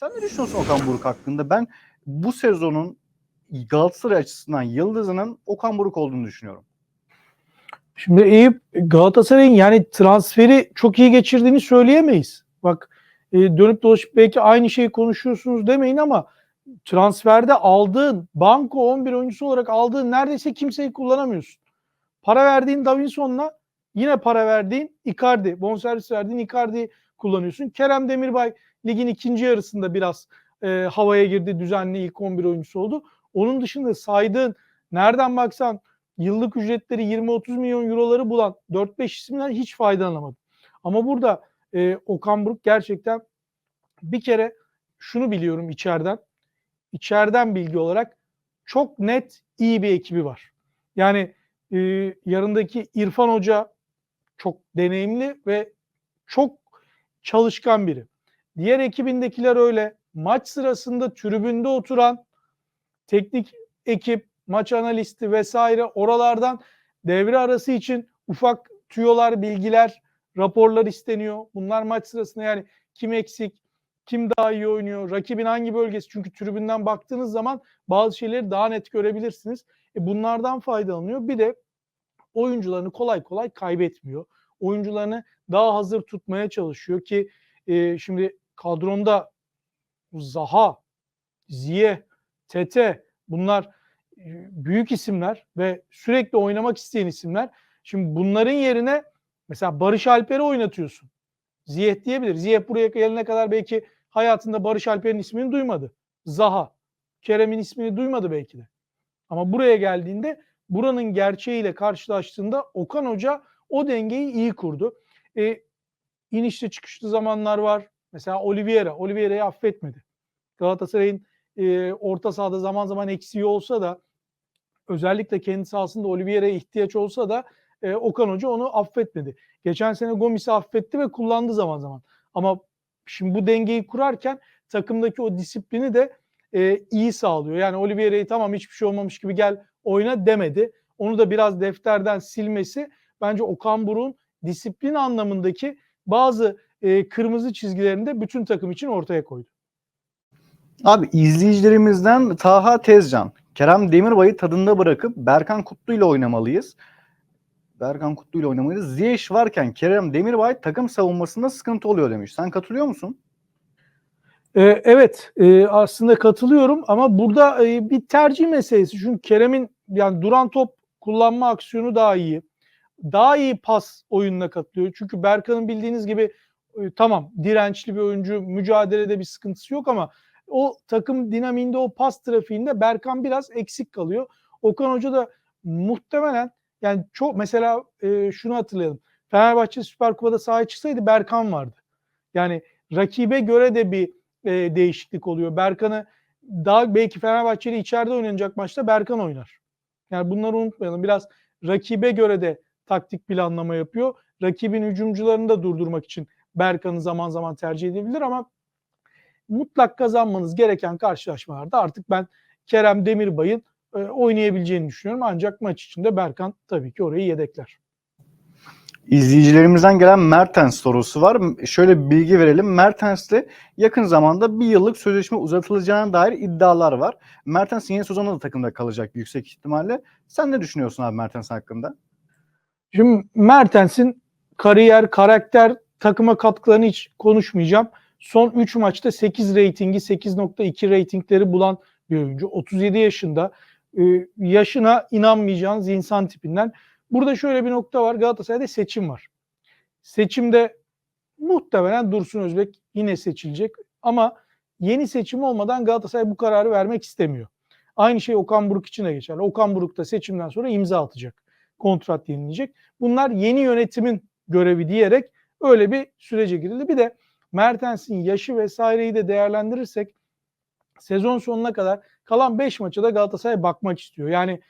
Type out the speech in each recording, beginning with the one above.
Sen ne düşünüyorsun Okan Buruk hakkında? Ben bu sezonun Galatasaray açısından yıldızının Okan Buruk olduğunu düşünüyorum. Şimdi Eyüp Galatasaray'ın yani transferi çok iyi geçirdiğini söyleyemeyiz. Bak e, dönüp dolaşıp belki aynı şeyi konuşuyorsunuz demeyin ama transferde aldığın banko 11 oyuncusu olarak aldığın neredeyse kimseyi kullanamıyorsun. Para verdiğin Davinson'la yine para verdiğin Icardi, bonservis verdiğin Icardi'yi kullanıyorsun. Kerem Demirbay ligin ikinci yarısında biraz e, havaya girdi. Düzenli ilk 11 oyuncusu oldu. Onun dışında saydığın nereden baksan yıllık ücretleri 20-30 milyon euroları bulan 4-5 isimden hiç faydalanamadı. Ama burada e, Okan Buruk gerçekten bir kere şunu biliyorum içeriden. İçeriden bilgi olarak çok net iyi bir ekibi var. Yani e, yarındaki İrfan Hoca çok deneyimli ve çok çalışkan biri. Diğer ekibindekiler öyle. Maç sırasında tribünde oturan teknik ekip, maç analisti vesaire oralardan devre arası için ufak tüyolar, bilgiler, raporlar isteniyor. Bunlar maç sırasında yani kim eksik, kim daha iyi oynuyor, rakibin hangi bölgesi? Çünkü tribünden baktığınız zaman bazı şeyleri daha net görebilirsiniz. E bunlardan faydalanıyor. Bir de oyuncularını kolay kolay kaybetmiyor. Oyuncularını daha hazır tutmaya çalışıyor ki e, şimdi kadronda Zaha, Ziye, Tete bunlar büyük isimler ve sürekli oynamak isteyen isimler. Şimdi bunların yerine mesela Barış Alper'i oynatıyorsun. Ziyeh diyebilir. Ziyeh buraya gelene kadar belki hayatında Barış Alper'in ismini duymadı. Zaha, Kerem'in ismini duymadı belki de. Ama buraya geldiğinde buranın gerçeğiyle karşılaştığında Okan Hoca o dengeyi iyi kurdu. E, inişli çıkışlı zamanlar var. Mesela Oliveira. Oliveira'yı affetmedi. Galatasaray'ın e, orta sahada zaman zaman eksiği olsa da özellikle kendi sahasında Oliveira'ya ihtiyaç olsa da e, Okan Hoca onu affetmedi. Geçen sene Gomis'i affetti ve kullandı zaman zaman. Ama şimdi bu dengeyi kurarken takımdaki o disiplini de e, iyi sağlıyor. Yani Oliveira'yı tamam hiçbir şey olmamış gibi gel oyna demedi. Onu da biraz defterden silmesi bence Okan Buruk'un disiplin anlamındaki bazı e, kırmızı çizgilerini de bütün takım için ortaya koydu. Abi izleyicilerimizden Taha Tezcan, Kerem Demirbay'ı tadında bırakıp Berkan Kutlu ile oynamalıyız. Berkan Kutlu ile oynamalıyız. Ziyech varken Kerem Demirbay takım savunmasında sıkıntı oluyor demiş. Sen katılıyor musun? Ee, evet e, aslında katılıyorum ama burada e, bir tercih meselesi. Çünkü Kerem'in yani duran top kullanma aksiyonu daha iyi. Daha iyi pas oyununa katılıyor. Çünkü Berkan'ın bildiğiniz gibi e, tamam dirençli bir oyuncu, mücadelede bir sıkıntısı yok ama o takım dinamiğinde o pas trafiğinde Berkan biraz eksik kalıyor. Okan Hoca da muhtemelen yani çok mesela e, şunu hatırlayalım. Fenerbahçe Süper Kupa'da sahaya çıksaydı Berkan vardı. Yani rakibe göre de bir e, değişiklik oluyor. Berkan'ı daha belki Fenerbahçeli içeride oynanacak maçta Berkan oynar. Yani bunları unutmayalım. Biraz rakibe göre de taktik planlama yapıyor. Rakibin hücumcularını da durdurmak için Berkan'ı zaman zaman tercih edebilir ama mutlak kazanmanız gereken karşılaşmalarda artık ben Kerem Demirbay'ın e, oynayabileceğini düşünüyorum. Ancak maç içinde Berkan tabii ki orayı yedekler. İzleyicilerimizden gelen Mertens sorusu var. Şöyle bir bilgi verelim. Mertens'le yakın zamanda bir yıllık sözleşme uzatılacağına dair iddialar var. Mertens yeni sezonda da takımda kalacak yüksek ihtimalle. Sen ne düşünüyorsun abi Mertens hakkında? Şimdi Mertens'in kariyer, karakter, takıma katkılarını hiç konuşmayacağım. Son 3 maçta 8 reytingi, 8.2 reytingleri bulan bir oyuncu. 37 yaşında. Ee, yaşına inanmayacağınız insan tipinden. Burada şöyle bir nokta var. Galatasaray'da seçim var. Seçimde muhtemelen Dursun Özbek yine seçilecek. Ama yeni seçim olmadan Galatasaray bu kararı vermek istemiyor. Aynı şey Okan Buruk için de geçerli. Okan Buruk da seçimden sonra imza atacak. Kontrat yenilecek. Bunlar yeni yönetimin görevi diyerek öyle bir sürece girildi. Bir de Mertens'in yaşı vesaireyi de değerlendirirsek sezon sonuna kadar kalan 5 maça da Galatasaray bakmak istiyor. Yani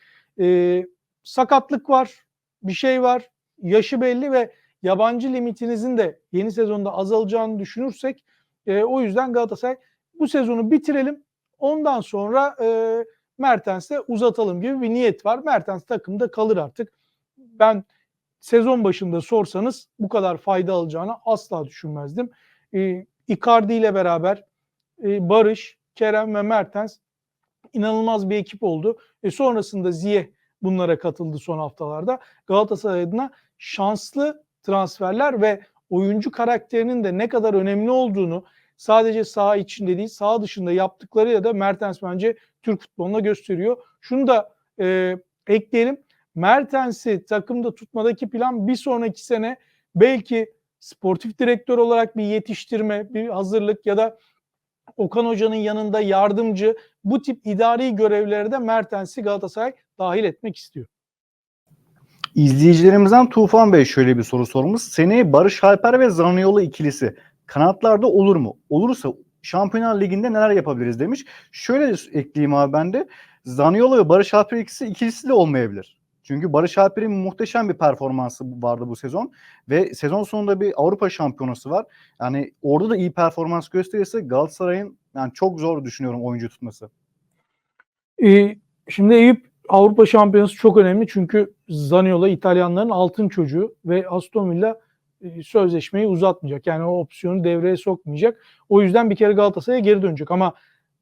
e, sakatlık var, bir şey var, yaşı belli ve yabancı limitinizin de yeni sezonda azalacağını düşünürsek e, o yüzden Galatasaray bu sezonu bitirelim. Ondan sonra e, Mertens'e uzatalım gibi bir niyet var. Mertens takımda kalır artık. Ben sezon başında sorsanız bu kadar fayda alacağını asla düşünmezdim. E, Icardi ile beraber e, Barış, Kerem ve Mertens inanılmaz bir ekip oldu. E sonrasında Ziyeh bunlara katıldı son haftalarda. Galatasaray adına şanslı transferler ve oyuncu karakterinin de ne kadar önemli olduğunu sadece saha içinde değil saha dışında yaptıklarıyla da Mertens bence Türk futboluna gösteriyor. Şunu da e, ekleyelim. Mertens'i takımda tutmadaki plan bir sonraki sene belki sportif direktör olarak bir yetiştirme, bir hazırlık ya da Okan Hoca'nın yanında yardımcı bu tip idari görevlere de Mertens'i Galatasaray dahil etmek istiyor. İzleyicilerimizden Tufan Bey şöyle bir soru sormuş. Seneye Barış Alper ve Zaniolo ikilisi kanatlarda olur mu? Olursa Şampiyonlar Ligi'nde neler yapabiliriz demiş. Şöyle ekleyeyim abi ben de. Zaniolo ve Barış Alper ikisi ikilisi de olmayabilir. Çünkü Barış Alper'in muhteşem bir performansı vardı bu sezon ve sezon sonunda bir Avrupa Şampiyonası var. Yani orada da iyi performans gösterirse Galatasaray'ın yani çok zor düşünüyorum oyuncu tutması. Ee, şimdi Eyüp Avrupa Şampiyonası çok önemli çünkü Zaniolo İtalyanların altın çocuğu ve Aston Villa e, sözleşmeyi uzatmayacak. Yani o opsiyonu devreye sokmayacak. O yüzden bir kere Galatasaray'a geri dönecek ama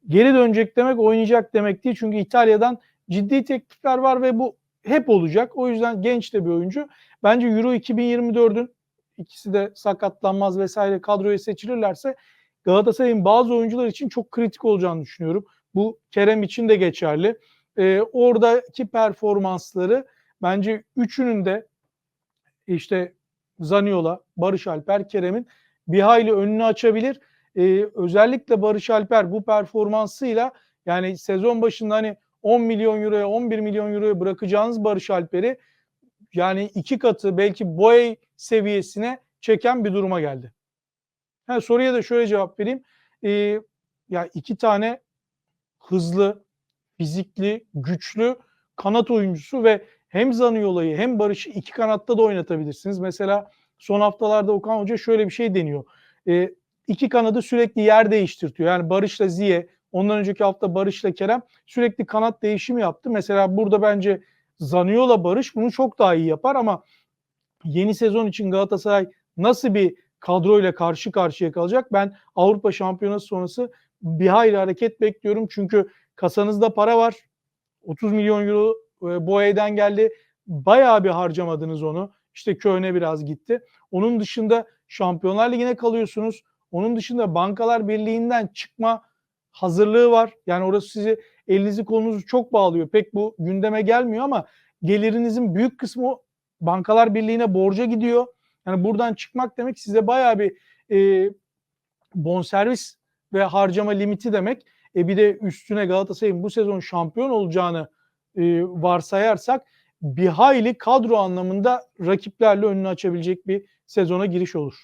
geri dönecek demek oynayacak demek değil. Çünkü İtalya'dan ciddi teklifler var ve bu hep olacak. O yüzden genç de bir oyuncu. Bence Euro 2024'ün ikisi de sakatlanmaz vesaire kadroya seçilirlerse Galatasaray'ın bazı oyuncular için çok kritik olacağını düşünüyorum. Bu Kerem için de geçerli. Ee, oradaki performansları bence üçünün de işte Zaniola, Barış Alper, Kerem'in bir hayli önünü açabilir. Ee, özellikle Barış Alper bu performansıyla yani sezon başında hani 10 milyon euroya 11 milyon euroya bırakacağınız Barış Alper'i yani iki katı belki Boey seviyesine çeken bir duruma geldi. Ha, soruya da şöyle cevap vereyim. Ee, ya iki tane hızlı, fizikli, güçlü kanat oyuncusu ve hem Zaniola'yı hem Barış'ı iki kanatta da oynatabilirsiniz. Mesela son haftalarda Okan Hoca şöyle bir şey deniyor. Ee, iki kanadı sürekli yer değiştirtiyor. Yani Barış'la Ziye, ondan önceki hafta Barış'la Kerem sürekli kanat değişimi yaptı. Mesela burada bence Zaniola Barış bunu çok daha iyi yapar ama yeni sezon için Galatasaray nasıl bir kadroyla karşı karşıya kalacak? Ben Avrupa Şampiyonası sonrası bir hayli hareket bekliyorum. Çünkü kasanızda para var. 30 milyon euro e, Boye'den geldi. Bayağı bir harcamadınız onu. İşte Köln'e biraz gitti. Onun dışında Şampiyonlar Ligi'ne kalıyorsunuz. Onun dışında Bankalar Birliği'nden çıkma hazırlığı var. Yani orası sizi elinizi kolunuzu çok bağlıyor. Pek bu gündeme gelmiyor ama gelirinizin büyük kısmı Bankalar Birliği'ne borca gidiyor. Yani buradan çıkmak demek size bayağı bir e, bonservis ve harcama limiti demek. E bir de üstüne Galatasaray'ın bu sezon şampiyon olacağını e, varsayarsak bir hayli kadro anlamında rakiplerle önünü açabilecek bir sezona giriş olur.